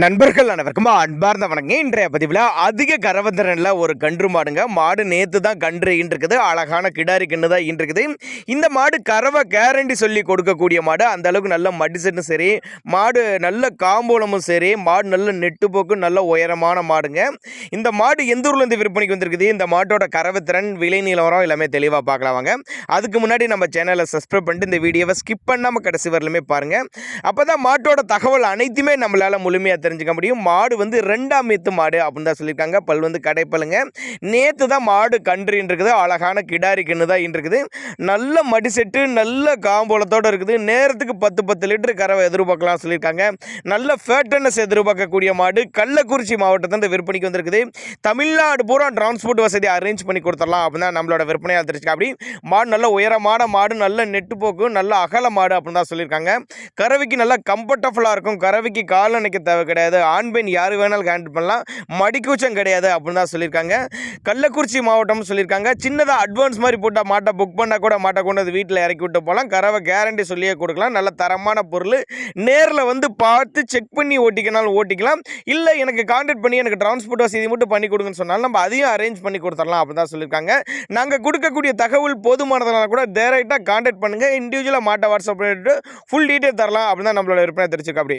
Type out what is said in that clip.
நண்பர்கள் அனைவருக்கும் அன்பார்ந்த வணங்க இன்றைய பதிவில் அதிக கரவந்தரனில் ஒரு கன்று மாடுங்க. மாடு நேற்று தான் கன்று இருக்குது அழகான கிடாரி கன்று தான் இருக்குது இந்த மாடு கறவை கேரண்டி சொல்லி கொடுக்கக்கூடிய மாடு. அந்த அளவுக்கு நல்ல மடிசனும் சரி மாடு நல்ல காம்பூலமும் சரி மாடு நல்ல நெட்டுப்போக்கும் நல்ல உயரமான மாடுங்க. இந்த மாடு எந்த ஊர்லேருந்து விற்பனைக்கு வந்திருக்குது? இந்த மாட்டோட கரவத்திறன் விலை நிலவரம் எல்லாமே தெளிவாக பார்க்கலாம் வாங்க. அதுக்கு முன்னாடி நம்ம சேனலை சப்ஸ்கிரைப் பண்ணிட்டு இந்த வீடியோவை ஸ்கிப் பண்ணாமல் கடைசி வரலுமே பாருங்கள் அப்போ தான் மாட்டோட தகவல் அனைத்துமே நம்மளால் முழுமையாக தெரிஞ்சுக்க முடியும். மாடு வந்து ரெண்டாம் மீத்து மாடு அப்படின்னு தான் சொல்லியிருக்காங்க. பல் வந்து கடைப்பலுங்க நேற்று தான் மாடு கன்றுன்னு இருக்குது அழகான கிடாரி கிண்ணு தான் இருக்குது நல்ல மடி செட்டு நல்ல காம்போலத்தோடு இருக்குது. நேரத்துக்கு பத்து பத்து லிட்டர் கறவை எதிர்பார்க்கலாம் சொல்லியிருக்காங்க. நல்ல ஃபேட்டனஸ் எதிர்பார்க்கக்கூடிய மாடு. கள்ளக்குறிச்சி மாவட்டத்தில் இந்த விற்பனைக்கு வந்திருக்குது. தமிழ்நாடு பூரா டிரான்ஸ்போர்ட் வசதி அரேஞ்ச் பண்ணி கொடுத்துடலாம் அப்படின்னு தான் நம்மளோட விற்பனையாக தெரிஞ்சுக்க அப்படி. மாடு நல்ல உயரமான மாடு நல்ல நெட்டு போக்கு நல்ல அகல மாடு அப்படின்னு தான் சொல்லியிருக்காங்க. கறவைக்கு நல்லா கம்ஃபர்டபுளாக இருக்கும். கறவைக்கு கால் அணைக்க தேவை கிடையாது. ஆண் பெண் யார் வேணாலும் ஹேண்டில் பண்ணலாம். மடிக்கூச்சம் கிடையாது அப்படின்னு தான் சொல்லியிருக்காங்க. கள்ளக்குறிச்சி மாவட்டம்னு சொல்லியிருக்காங்க. சின்னதாக அட்வான்ஸ் மாதிரி போட்டால் மாட்டை புக் பண்ணால் கூட மாட்டை கொண்டு வந்து வீட்டில் இறக்கி விட்டு போகலாம். கறவை கேரண்டி சொல்லியே கொடுக்கலாம். நல்ல தரமான பொருள். நேரில் வந்து பார்த்து செக் பண்ணி ஓட்டிக்கனாலும் ஓட்டிக்கலாம். இல்லை எனக்கு கான்டாக்ட் பண்ணி எனக்கு டிரான்ஸ்போர்ட் வசதி மட்டும் பண்ணி கொடுங்கன்னு சொன்னாலும் நம்ம அதையும் அரேஞ்ச் பண்ணி கொடுத்துடலாம் அப்படின்னு தான் சொல்லியிருக்காங்க. நாங்கள் கொடுக்கக்கூடிய தகவல் போதுமானதுனால கூட டேரெக்டாக கான்டாக்ட் பண்ணுங்கள் இண்டிவிஜுவலாக மாட்டை வாட்ஸ்அப் ஃபுல் டீட்டெயில் தரலாம் அப்படின்னு தான் நம்மளோட விற்பனை தெரிஞ்சுக்க அப்படி